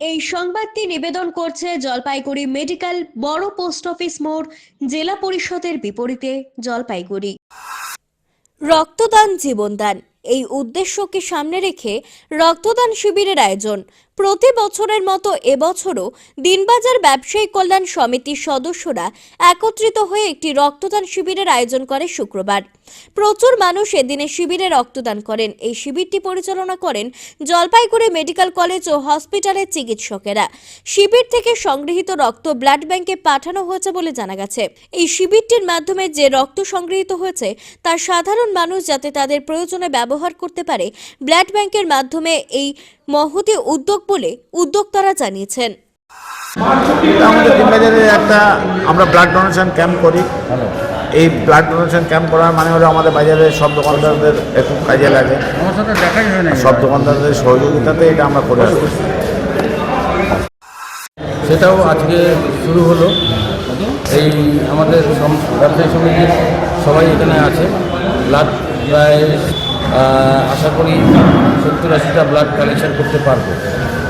এই সংবাদটি নিবেদন করছে জলপাইগুড়ি মেডিকেল বড় পোস্ট অফিস মোড় জেলা পরিষদের বিপরীতে জলপাইগুড়ি। রক্তদান জীবনদান, এই উদ্দেশ্যকে সামনে রেখে রক্তদান শিবিরের আয়োজন। প্রতি বছরের মতো এবছরও দিনবাজার ব্যবসায়ী কল্যাণ সমিতির সদস্যরা একত্রিত হয়ে একটি রক্তদান শিবিরের আয়োজন করে শুক্রবার। প্রচুর মানুষ এদিনে শিবিরে রক্তদান করেন। এই শিবিরটি পরিচালনা করেন জলপাইগুড়ি মেডিকেল কলেজ ও হসপিটালের চিকিৎসকেরা। শিবির থেকে সংগৃহীত রক্ত ব্লাড ব্যাংকে পাঠানো হয়েছে বলে জানা গেছে। এই শিবিরটির মাধ্যমে যে রক্ত সংগৃহীত হয়েছে, তা সাধারণ মানুষ যাতে তাদের প্রয়োজনে ব্যবহার করতে পারে, ব্লাড ব্যাংকের মাধ্যমে এই মহতি উদ্যোগ বলে উদ্যোক্তারা জানিয়েছেন। আমাদের একটা আমরা ব্লাড ডোনেশন ক্যাম্প করি। এই ব্লাড ডোনেশন ক্যাম্প করার মানে হলো আমাদের বাজারে সব দোকানদারদের একটু কাজে লাগে। হয় সব দোকানদারদের সহযোগিতাতে এটা আমরা করে আসছি সেটাও আজকে শুরু হলো। এই আমাদের ব্যবসায়ী সমিতির সবাই এখানে আছে। ব্লাড প্রায় আশা করি সত্তর আশিটা ব্লাড কালেকশন করতে পারব।